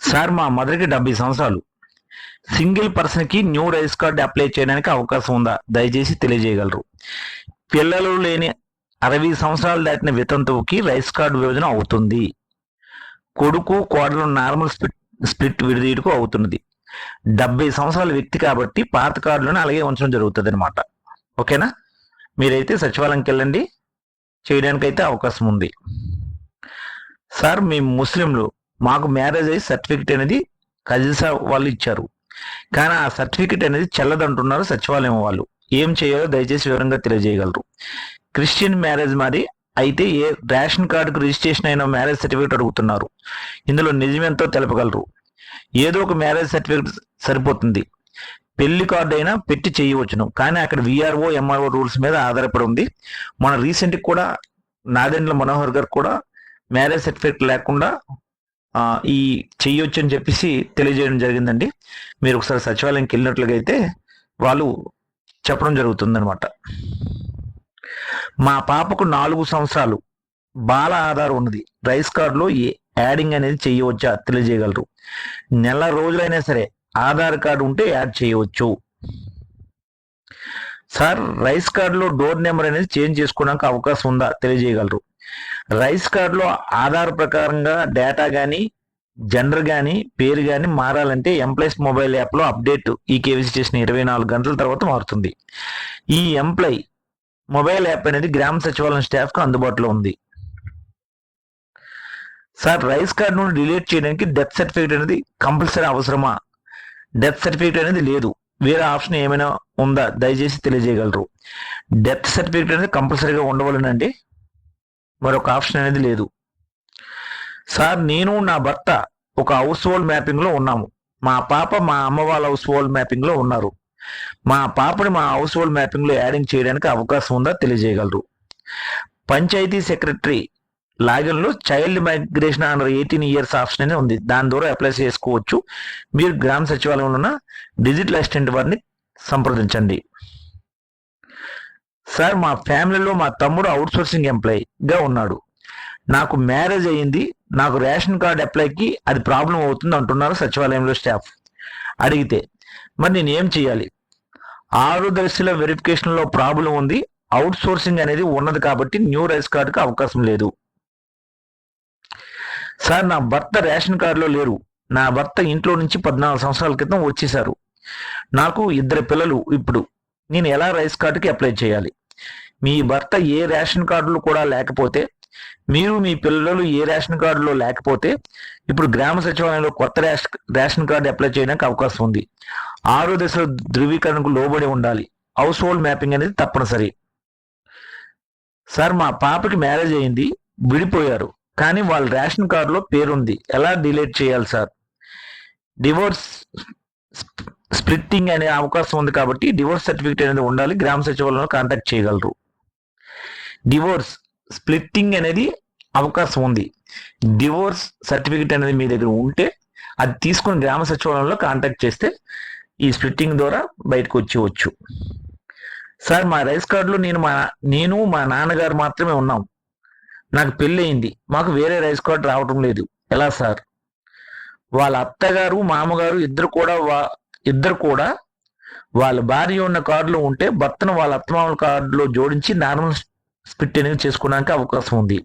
Sir మా మదర్కి డెబ్బై సంవత్సరాలు. సింగిల్ పర్సన్కి న్యూ రైస్ కార్డు అప్లై చేయడానికి అవకాశం ఉందా? దయచేసి తెలియజేయగలరు. పిల్లలు లేని అరవై సంవత్సరాలు దాటిన వితంతువుకి రైస్ కార్డు విభజన అవుతుంది. కొడుకు కోడలు నార్మల్ స్ప్లిట్ స్ప్లిట్ విడదీయటకు అవుతున్నది. డెబ్బై సంవత్సరాల వ్యక్తి కాబట్టి పాత కార్డులను అలాగే ఉంచడం జరుగుతుంది అనమాట ఓకేనా? మీరైతే సచివాలయంకి వెళ్ళండి. చేయడానికైతే అవకాశం ఉంది. సార్ మీ ముస్లింలు మాకు మ్యారేజ్ అయ్యి సర్టిఫికెట్ అనేది కజిన్స్ వాళ్ళు ఇచ్చారు. కానీ ఆ సర్టిఫికెట్ అనేది చెల్లదంటున్నారు సచివాలయం వాళ్ళు. ఏం చేయాలో దయచేసి వివరంగా తెలియజేయగలరు. క్రిస్టియన్ మ్యారేజ్ మరి అయితే ఏ రేషన్ కార్డుకు రిజిస్ట్రేషన్ అయిన మ్యారేజ్ సర్టిఫికేట్ అడుగుతున్నారు. ఇందులో నిజమెంతో తెలపగలరు. ఏదో ఒక మ్యారేజ్ సర్టిఫికేట్ సరిపోతుంది. పెళ్ళి కార్డు అయినా పెట్టి చేయవచ్చును. కానీ అక్కడ విఆర్ఓ ఎంఆర్ఓ రూల్స్ మీద ఆధారపడి ఉంది. మన రీసెంట్ కూడా నాదెండ్ల మనోహర్ గారు కూడా మ్యారేజ్ సర్టిఫికేట్ లేకుండా ఈ చెయ్యొచ్చు అని చెప్పేసి తెలియజేయడం జరిగిందండి. మీరు ఒకసారి సచివాలయంకి వెళ్ళినట్లుగా అయితే వాళ్ళు చెప్పడం జరుగుతుందనమాట మా పాపకు నాలుగు సంవత్సరాలు. బాల ఆధార్ ఉన్నది. రైస్ కార్డులో ఏ యాడింగ్ అనేది చేయవచ్చా తెలియజేయగలరు. నెల రోజులైనా సరే ఆధార్ కార్డు ఉంటే యాడ్ చేయవచ్చు. సార్ రైస్ కార్డులో డోర్ నెంబర్ అనేది చేంజ్ చేసుకోవడానికి అవకాశం ఉందా తెలియజేయగలరు. రైస్ కార్డులో ఆధార్ ప్రకారంగా డేటా కానీ జెండర్ కానీ పేరు కానీ మారాలంటే ఎంప్లాయీస్ మొబైల్ యాప్లో అప్డేట్ ఈ కేవీసీ చేసిన ఇరవై నాలుగు గంటల తర్వాత మారుతుంది. ఈ ఎంప్లాయ్ మొబైల్ యాప్ అనేది గ్రామ సచివాలయం స్టాఫ్కు అందుబాటులో ఉంది. సార్ రైస్ కార్డు నుండి డిలీట్ చేయడానికి డెత్ సర్టిఫికేట్ అనేది కంపల్సరీ అవసరమా? డెత్ సర్టిఫికేట్ అనేది లేదు. వేరే ఆప్షన్ ఏమైనా ఉందా? దయచేసి తెలియజేయగలరు. డెత్ సర్టిఫికేట్ అనేది కంపల్సరీగా ఉండవాలనండి మరొక ఆప్షన్ అనేది లేదు. సార్ నేను నా భర్త ఒక హౌస్ హోల్డ్ మ్యాపింగ్లో ఉన్నాము. మా పాప మా అమ్మ వాళ్ళ హౌస్ హోల్డ్ మ్యాపింగ్లో ఉన్నారు. మా పాపని మా హౌస్ హోల్డ్ మ్యాపింగ్లో యాడింగ్ చేయడానికి అవకాశం ఉందా తెలియజేయగలరు? Panchayat secretary లాగిన్లో child migration under eighteen years option అనేది ఉంది. దాని ద్వారా అప్లై చేసుకోవచ్చు. మీరు గ్రామ సచివాలయంలో ఉన్న డిజిటల్ అసిస్టెంట్ వారిని సంప్రదించండి. సార్ మా ఫ్యామిలీలో మా తమ్ముడు అవుట్ సోర్సింగ్ ఉన్నాడు. నాకు మ్యారేజ్ అయ్యింది. నాకు రేషన్ కార్డ్ అప్లైకి అది ప్రాబ్లం అవుతుంది అంటున్నారు సచివాలయంలో స్టాఫ్ అడిగితే మరి నేను ఏం చేయాలి ఆరు దశల వెరిఫికేషన్లో ప్రాబ్లం ఉంది. అవుట్ సోర్సింగ్ అనేది ఉన్నది కాబట్టి న్యూ రైస్ కార్డుకి అవకాశం లేదు. సార్ నా భర్త రేషన్ కార్డులో లేరు. నా భర్త ఇంట్లో నుంచి పద్నాలుగు సంవత్సరాల క్రితం వచ్చేశారు. నాకు ఇద్దరు పిల్లలు ఇప్పుడు నేను ఎలా రైస్ కార్డుకి అప్లై చేయాలి? మీ భర్త ఏ రేషన్ కార్డులు కూడా లేకపోతే మీరు మీ పిల్లలు ఏ రేషన్ కార్డులో లేకపోతే ఇప్పుడు గ్రామ సచివాలయంలో కొత్త రేషన్ రేషన్ కార్డు అప్లై చేయడానికి అవకాశం ఉంది. ఆరో దశల ధృవీకరణకు లోబడి ఉండాలి. హౌస్ హోల్డ్ మ్యాపింగ్ అనేది తప్పనిసరి. సార్ మా పాపకి మ్యారేజ్ అయింది విడిపోయారు కానీ వాళ్ళ రేషన్ కార్డులో పేరుంది. ఎలా డిలీట్ చేయాలి సార్? డివోర్స్ స్ప్లిట్టింగ్ అనే అవకాశం ఉంది కాబట్టి డివోర్స్ సర్టిఫికేట్ అనేది ఉండాలి. గ్రామ సచివాలయంలో కాంటాక్ట్ చేయగలరు. డివోర్స్ స్ప్లిట్టింగ్ అనేది అవకాశం ఉంది. డివోర్స్ సర్టిఫికేట్ అనేది మీ దగ్గర ఉంటే అది తీసుకుని గ్రామ సచివాలయంలో కాంటాక్ట్ చేస్తే ఈ స్ప్లిట్టింగ్ ద్వారా బయటకు వచ్చేవచ్చు. సార్ మా రైస్ కార్డులో నేను మా నేను మా నాన్నగారు మాత్రమే ఉన్నాం. నాకు పెళ్ళి అయింది. మాకు వేరే రైస్ కార్డు రావటం లేదు. ఎలా సార్? వాళ్ళ అత్తగారు మామగారు ఇద్దరు కూడా వా- ఇద్దరు కూడా వాళ్ళ భార్య ఉన్న కార్డులో ఉంటే భర్తను వాళ్ళ అత్తమామల కార్డులో జోడించి నార్మల్ స్పిట్ అనేది చేసుకోవడానికి అవకాశం ఉంది.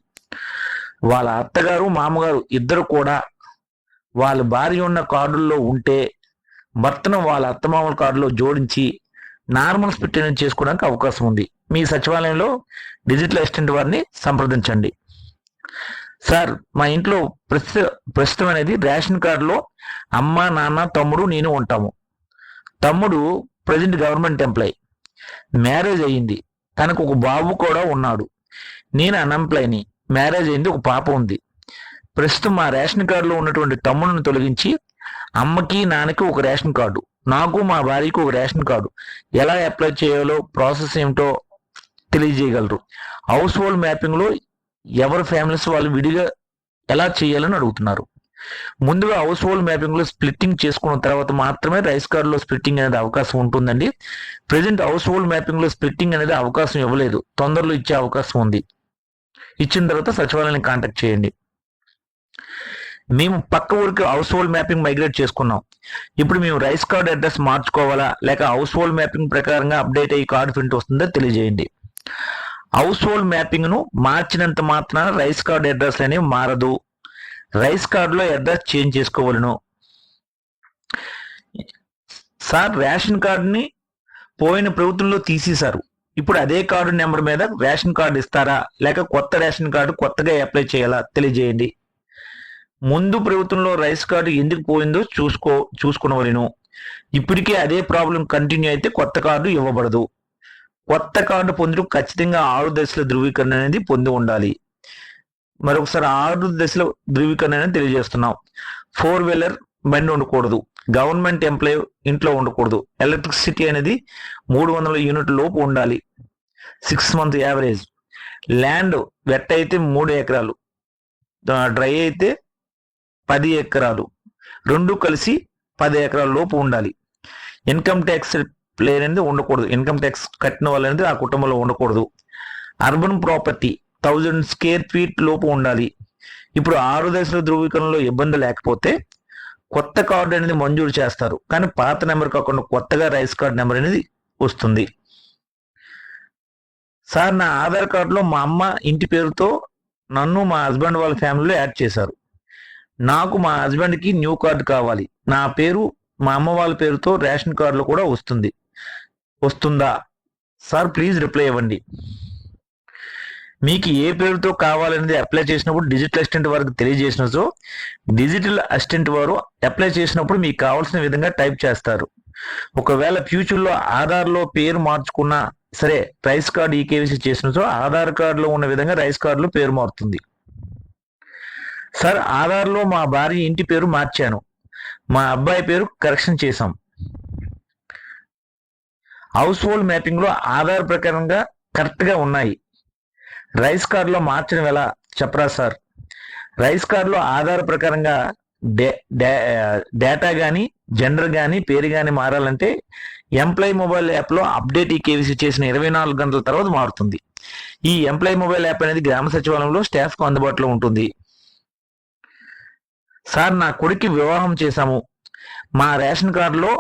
వాళ్ళ అత్తగారు మామగారు ఇద్దరు కూడా వాళ్ళ భార్య ఉన్న కార్డుల్లో ఉంటే భర్తను వాళ్ళ అత్తమామల కార్డులో జోడించి నార్మల్ స్పిట్ అనేది చేసుకోవడానికి అవకాశం ఉంది. మీ సచివాలయంలో డిజిటల్ అసిస్టెంట్ వారిని సంప్రదించండి. సార్ మా ఇంట్లో ప్రస్తుత ప్రస్తుతం అనేది రేషన్ కార్డులో అమ్మ నాన్న తమ్ముడు నేను ఉంటాము. తమ్ముడు ప్రజెంట్ గవర్నమెంట్ ఎంప్లాయ్. మ్యారేజ్ అయ్యింది. తనకు ఒక బాబు కూడా ఉన్నాడు. నేను అన్ఎంప్లాయ్ని. మ్యారేజ్ అయింది ఒక పాప ఉంది. ప్రస్తుతం మా రేషన్ కార్డులో ఉన్నటువంటి తమ్ముడిని తొలగించి అమ్మకి నాన్నకి ఒక రేషన్ కార్డు. నాకు మా భార్యకి ఒక రేషన్ కార్డు. ఎలా అప్లై చేయాలో ప్రాసెస్ ఏమిటో తెలియజేయగలరు. హౌస్ హోల్డ్ మ్యాపింగ్లో ఎవరి ఫ్యామిలీస్ వాళ్ళు విడిగా ఎలా చేయాలని అడుగుతున్నారు. ముందుగా హౌస్ హోల్డ్ మ్యాపింగ్లో స్ప్లిట్టింగ్ చేసుకున్న తర్వాత మాత్రమే రైస్ కార్డ్లో స్ప్లిట్టింగ్ అనేది అవకాశం ఉంటుందండి. ప్రెసెంట్ హౌస్ హోల్డ్ మ్యాపింగ్లో స్ప్లిట్టింగ్ అనేది అవకాశం ఇవ్వలేదు. తొందరలో ఇచ్చే అవకాశం ఉంది. ఇచ్చిన తర్వాత సచివాలయాన్ని కాంటాక్ట్ చేయండి. మేము పక్క ఊరికి హౌస్ హోల్డ్ మ్యాపింగ్ మైగ్రేట్ చేసుకున్నాం. ఇప్పుడు మేము రైస్ కార్డ్ అడ్రస్ మార్చుకోవాలా? లేక హౌస్ హోల్డ్ మ్యాపింగ్ ప్రకారంగా అప్డేట్ అయ్యి కార్డు ప్రింట్ వస్తుందో తెలియజేయండి. హౌస్ హోల్డ్ మ్యాపింగ్ను మార్చినంత మాత్రాన రైస్ కార్డ్ అడ్రస్ అనేవి మారదు. రైస్ కార్డులో అడ్రస్ చేంజ్ చేసుకోవాలను. సార్ రేషన్ కార్డుని పోయిన ప్రభుత్వంలో తీసేశారు. ఇప్పుడు అదే కార్డు నెంబర్ మీద రేషన్ కార్డు ఇస్తారా? లేక కొత్త రేషన్ కార్డు కొత్తగా అప్లై చేయాలా? తెలియజేయండి. ముందు ప్రభుత్వంలో రైస్ కార్డు ఎందుకు పోయిందో చూసుకో చూసుకునవలను. ఇప్పటికే అదే ప్రాబ్లం కంటిన్యూ అయితే కొత్త కార్డు ఇవ్వబడదు. కొత్త కార్డు పొందడం ఖచ్చితంగా ఆరు దశల ధృవీకరణ అనేది పొంది ఉండాలి. మరొకసారి ఆరు దశల ధృవీకరణ తెలియజేస్తున్నాం. ఫోర్ వీలర్ బండి ఉండకూడదు. గవర్నమెంట్ ఎంప్లాయ్ ఇంట్లో ఉండకూడదు. ఎలక్ట్రిసిటీ అనేది మూడు వందల యూనిట్ లోపు ఉండాలి. Six month average land wet అయితే మూడు ఎకరాలు. డ్రై అయితే పది ఎకరాలు. రెండు కలిసి పది ఎకరాల లోపు ఉండాలి. ఇన్కమ్ ట్యాక్స్ ప్లే అనేది ఉండకూడదు. ఇన్కమ్ ట్యాక్స్ కట్టిన వాళ్ళు అనేది ఆ కుటుంబంలో ఉండకూడదు. Urban property thousand square feet లోపు ఉండాలి. ఇప్పుడు ఆరు దశల ధృవీకరణలో ఇబ్బంది లేకపోతే కొత్త కార్డు అనేది మంజూరు చేస్తారు. కానీ పాత నెంబర్ కాకుండా కొత్తగా రైస్ కార్డు నెంబర్ అనేది వస్తుంది. సార్ నా ఆధార్ కార్డులో మా అమ్మ ఇంటి పేరుతో నన్ను మా హస్బెండ్ వాళ్ళ ఫ్యామిలీలో యాడ్ చేశారు. నాకు మా హస్బెండ్కి న్యూ కార్డు కావాలి. నా పేరు మా అమ్మ వాళ్ళ పేరుతో రేషన్ కార్డులో కూడా వస్తుంది. వస్తుందా? సార్ ప్లీజ్ రిప్లై ఇవ్వండి. మీకు ఏ పేరుతో కావాలనేది అప్లై చేసినప్పుడు డిజిటల్ అసిస్టెంట్ వారికి తెలియజేసినచో డిజిటల్ అసిస్టెంట్ వారు అప్లై చేసినప్పుడు మీకు కావాల్సిన విధంగా టైప్ చేస్తారు. ఒకవేళ ఫ్యూచర్లో ఆధార్లో పేరు మార్చుకున్నా సరే రైస్ కార్డు ఈకేవీసీ చేసినచో ఆధార్ కార్డులో ఉన్న విధంగా రైస్ కార్డులో పేరు మారుతుంది. సార్ ఆధార్లో మా భార్య ఇంటి పేరు మార్చాను. మా అబ్బాయి పేరు కరెక్షన్ చేశాం. హౌస్ హోల్డ్ మ్యాపింగ్లో ఆధార్ ప్రకారంగా కరెక్ట్గా ఉన్నాయి. రైస్ కార్లో మార్చడం ఎలా? చెప్పరా సార్. రైస్ కార్లో ఆధార ప్రకారంగా డేటా కానీ జెండర్ కానీ పేరు కానీ మారాలంటే ఎంప్లాయీ మొబైల్ యాప్లో అప్డేట్ ఈ కేవీసీ చేసిన ఇరవై నాలుగు గంటల తర్వాత మారుతుంది. ఈ ఎంప్లాయీ మొబైల్ యాప్ అనేది గ్రామ సచివాలయంలో స్టాఫ్కు అందుబాటులో ఉంటుంది. సార్ నా కొడుక్కి వివాహం చేశాము. మా రేషన్ కార్డులో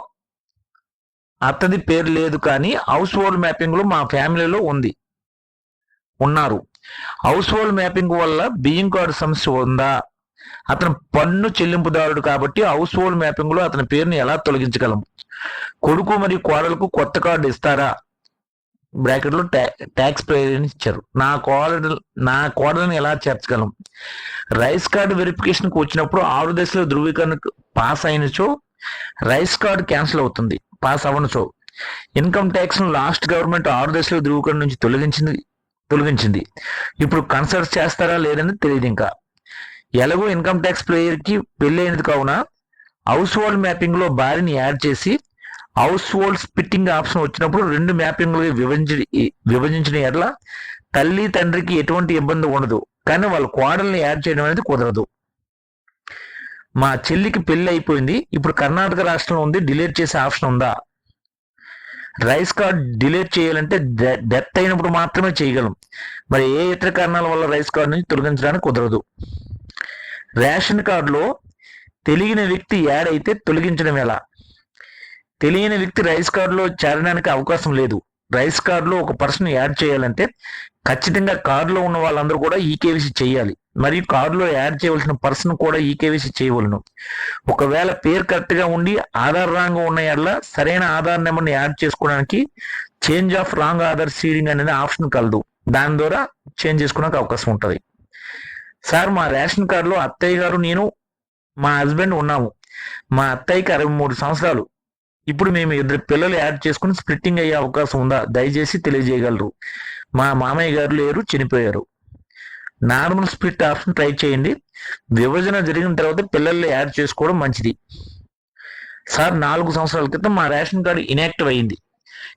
అత్తది పేరు లేదు కానీ హౌస్ హోల్డ్ మ్యాపింగ్లో మా ఫ్యామిలీలో ఉంది. ఉన్నారు. హౌస్ హోల్డ్ మ్యాపింగ్ వల్ల బియ్యం కార్డు సమస్య ఉందా? అతను పన్ను చెల్లింపుదారుడు కాబట్టి హౌస్ హోల్డ్ మ్యాపింగ్లో అతని పేరుని ఎలా తొలగించగలం? కొడుకు మరియు కోడలకు కొత్త కార్డు ఇస్తారా? బ్రాకెట్లో ట్యాక్స్ పేరు ఇచ్చారు. నా కోడలు నా కోడలను ఎలా చేర్చగలం? రైస్ కార్డు వెరిఫికేషన్కు వచ్చినప్పుడు ఆరు దశలో ధృవీకరణ పాస్ అయినచో రైస్ కార్డు క్యాన్సిల్ అవుతుంది. పాస్ అవ్వనచో. ఇన్కమ్ ట్యాక్స్ లాస్ట్ గవర్నమెంట్ ఆరు దశలో ధృవీకరణ నుంచి తొలగించింది తొలగించింది. ఇప్పుడు కన్సల్ట్ చేస్తారా లేదని తెలియదు ఇంకా. ఎలాగో ఇన్కమ్ ట్యాక్స్ ప్లేయర్కి పెళ్ళైనది కావున హౌస్ హోల్డ్ మ్యాపింగ్లో భార్యని యాడ్ చేసి హౌస్ హోల్డ్ స్పిట్టింగ్ ఆప్షన్ వచ్చినప్పుడు రెండు మ్యాపింగ్లు విభజించి విభజించిన ఎట్లా తల్లి తండ్రికి ఎటువంటి ఇబ్బంది ఉండదు. కానీ వాళ్ళ కోడల్ని యాడ్ చేయడం అనేది కుదరదు. మా చెల్లికి పెళ్ళి అయిపోయింది. ఇప్పుడు కర్ణాటక రాష్ట్రంలో ఉంది. డిలీట్ చేసే ఆప్షన్ ఉందా? రైస్ కార్డ్ డిలేట్ చేయాలంటే డెత్ అయినప్పుడు మాత్రమే చేయగలం. మరి ఏ ఇతర కారణాల వల్ల రైస్ కార్డ్ నుంచి తొలగించడానికి కుదరదు? రేషన్ కార్డులో తెలియని వ్యక్తి యాడ్ అయితే తొలగించడం ఎలా? తెలియని వ్యక్తి రైస్ కార్డులో చేరడానికి అవకాశం లేదు. రైస్ కార్డులో ఒక పర్సన్ యాడ్ చేయాలంటే ఖచ్చితంగా కార్డులో ఉన్న వాళ్ళందరూ కూడా ఈకేవీసీ చేయాలి. మరియు కార్డులో యాడ్ చేయవలసిన పర్సన్ కూడా ఈకేవీసీ చేయవలను. ఒకవేళ పేరు కరెక్ట్గా ఉండి ఆధార్ రాంగ్ ఉన్న ఎడల సరైన ఆధార్ నెంబర్ని యాడ్ చేసుకోవడానికి change of wrong Aadhaar seeding అనేది ఆప్షన్ కలదు. దాని ద్వారా చేంజ్ చేసుకోవడానికి అవకాశం ఉంటుంది. సార్ మా రేషన్ కార్డులో అత్తయ్య గారు నేను మా హస్బెండ్ ఉన్నాము. మా అత్తయ్యకి అరవై మూడు సంవత్సరాలు. ఇప్పుడు మేము ఇద్దరు పిల్లలు యాడ్ చేసుకుని స్ప్లిట్టింగ్ అయ్యే అవకాశం ఉందా? దయచేసి తెలియజేయగలరు. మా మామయ్య గారు లేరు చనిపోయారు. నార్మల్ స్ప్లిట్ ఆప్షన్ ట్రై చేయండి. విభజన జరిగిన తర్వాత పిల్లల్ని యాడ్ చేసుకోవడం మంచిది. సార్ నాలుగు సంవత్సరాల క్రితం మా రేషన్ కార్డు ఇనాక్టివ్ అయింది.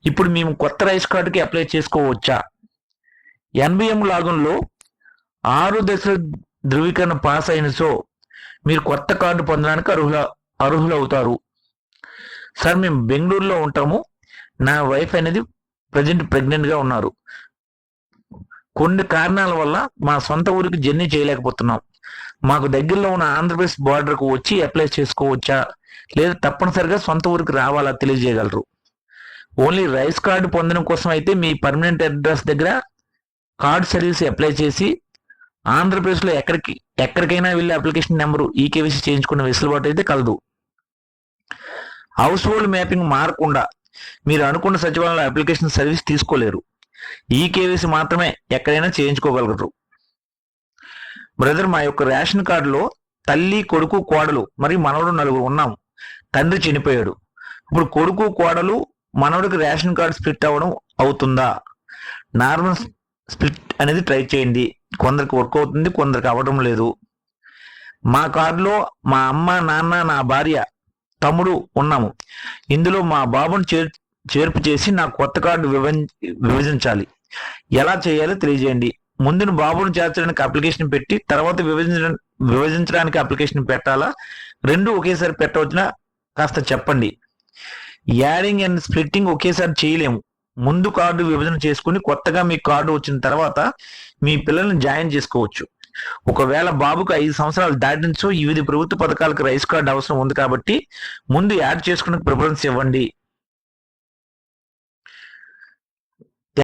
ఇప్పుడు మేము కొత్త రైస్ కార్డుకి అప్లై చేసుకోవచ్చా? ఎన్బిఎం లాగంలో ఆరు దశల ధృవీకరణ పాస్ అయిన సో మీరు కొత్త కార్డు పొందడానికి అర్హుల అర్హులు అవుతారు సార్ మేము బెంగళూరులో ఉంటాము. నా వైఫ్ అనేది ప్రజెంట్ ప్రెగ్నెంట్గా ఉన్నారు. కొన్ని కారణాల వల్ల మా సొంత ఊరికి జర్నీ చేయలేకపోతున్నాం. మాకు దగ్గరలో ఉన్న ఆంధ్రప్రదేశ్ బార్డర్కు వచ్చి అప్లై చేసుకోవచ్చా? లేదా తప్పనిసరిగా సొంత ఊరికి రావాలా తెలియజేయగలరు? ఓన్లీ రైస్ కార్డు పొందడం కోసం అయితే మీ పర్మనెంట్ అడ్రస్ దగ్గర కార్డ్ సర్వీస్ అప్లై చేసి ఆంధ్రప్రదేశ్లో ఎక్కడికి ఎక్కడికైనా వెళ్ళి అప్లికేషన్ నెంబరు ఈకేవీసీ చేయించుకున్న వెసులుబాటు అయితే కలదు. హౌస్ హోల్డ్ మ్యాపింగ్ మారకుండా మీరు అనుకున్న సచివాలయంలో అప్లికేషన్ సర్వీస్ తీసుకోలేరు. ఈ కేవీసీ మాత్రమే ఎక్కడైనా చేయించుకోగలరు. బ్రదర్ మా యొక్క రేషన్ కార్డులో తల్లి కొడుకు కోడలు మరియు మనవడు నలుగురు ఉన్నాం. తండ్రి చనిపోయాడు. ఇప్పుడు కొడుకు కోడలు మనవడికి రేషన్ కార్డు స్ప్లిట్ అవ్వడం అవుతుందా? నార్మల్ స్ప్లిట్ అనేది ట్రై చేయండి. కొందరికి వర్క్ అవుతుంది కొందరికి అవ్వడం లేదు. మా కార్డులో మా అమ్మ నాన్న నా భార్య తమ్ముడు ఉన్నాము. ఇందులో మా బాబుని చేర్ చేర్పు చేసి నా కొత్త కార్డు విభజించాలి. ఎలా చేయాలో తెలియజేయండి. ముందును బాబును చేర్చడానికి అప్లికేషన్ పెట్టి తర్వాత విభజించడం విభజించడానికి అప్లికేషన్ పెట్టాలా? రెండు ఒకేసారి పెట్టవచ్చునా? కాస్త చెప్పండి. యాడింగ్ అండ్ స్ప్లిట్టింగ్ ఒకేసారి చేయలేము. ముందు కార్డు విభజన చేసుకుని కొత్తగా మీ కార్డు వచ్చిన తర్వాత మీ పిల్లల్ని జాయిన్ చేసుకోవచ్చు. ఒకవేళ బాబుకు ఐదు సంవత్సరాలు దాటించో వివిధ ప్రభుత్వ పథకాలకు రైస్ కార్డు అవసరం ఉంది కాబట్టి ముందు యాడ్ చేసుకునే ప్రిఫరెన్స్ ఇవ్వండి.